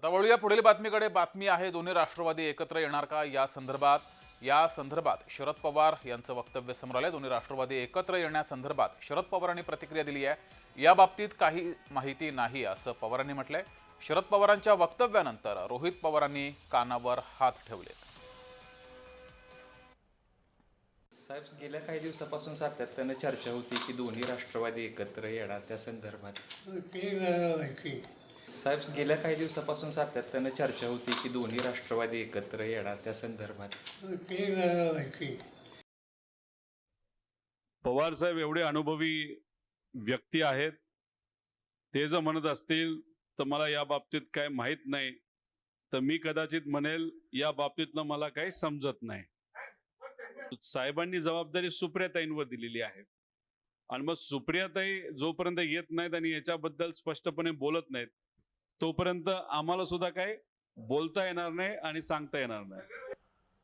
आता वळूया पुढील बातमीकडे. बातमी आहे दोन्ही राष्ट्रवादी एकत्र येणार का? या संदर्भात या संदर्भात शरद पवार यांचं वक्तव्य समोर आलंय. दोन्ही राष्ट्रवादी एकत्र येण्यासंदर्भात शरद पवारांनी प्रतिक्रिया दिली आहे. या बाबतीत काही माहिती नाही असं पवारांनी म्हटलंय. शरद पवारांच्या वक्तव्यानंतर रोहित पवारांनी कानावर हात ठेवले. साहेब गेल्या काही दिवसापासून सातत्यानं चर्चा होती की दोन्ही राष्ट्रवादी एकत्र येणार त्या संदर्भात. व्हायचे साहेब गेल्या काही दिवसापासून सातत्यानं चर्चा होती की दोन्ही राष्ट्रवादी एकत्र येणार त्या संदर्भात. ते व्हायचे पवार साहेब एवढे अनुभवी व्यक्ती आहेत. ते जर म्हणत असतील तर मला या बाबतीत काय माहीत नाही. तर मी कदाचित म्हणेल या बाबतीतलं मला काही समजत नाही. साहेबांनी जबाबदारी सुप्रियाताईंवर दिलेली आहे. आणि मग सुप्रियाताई जोपर्यंत येत नाहीत आणि याच्याबद्दल स्पष्टपणे बोलत नाहीत तोपर्यंत आम्हाला सुद्धा काय बोलता येणार नाही आणि सांगता येणार नाही.